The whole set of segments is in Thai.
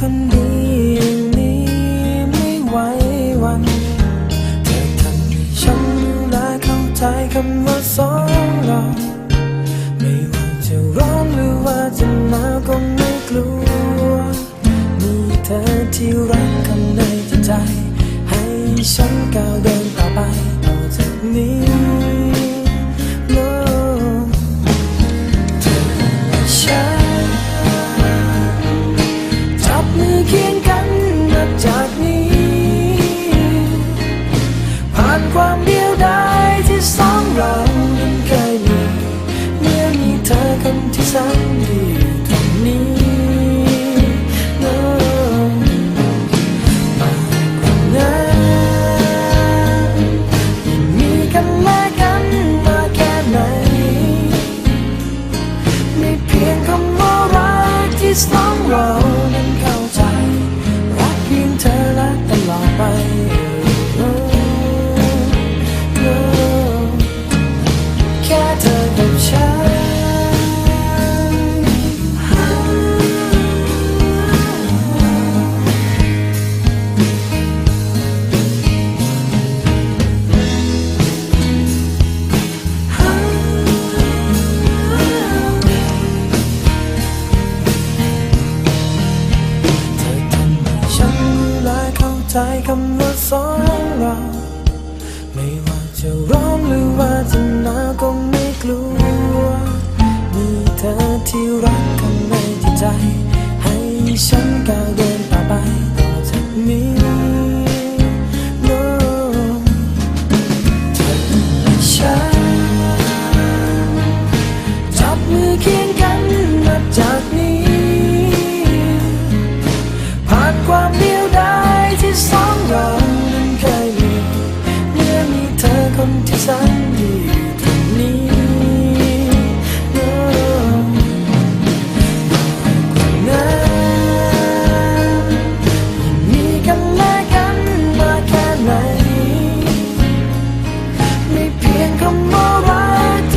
คนดียวนี้ไม่ไหววัน เธอทำให้ฉันรู้และเข้าใจคำว่าสองเราไม่ว่าจะร้อนหรือว่าจะหนาวก็ไม่กลัว มีเธอที่รักข้างในจิตใจ ให้ฉันก้าวเดินต่อไปต่อจากนี้ งคำว่ารักที่สองเรา ฉันและเข้าใจคำว่าสองเรา ไม่ว่าจะร้อนหรือว่าจะหนาวก็ไม่กลัว มีเธอที่รัก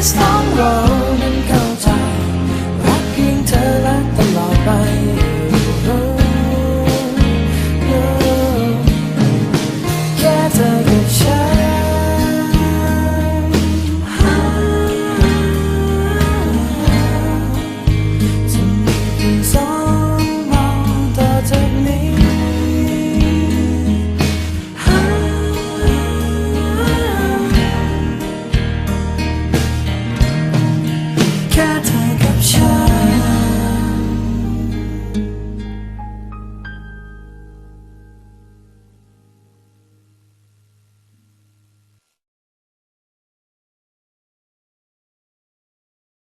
Stronger.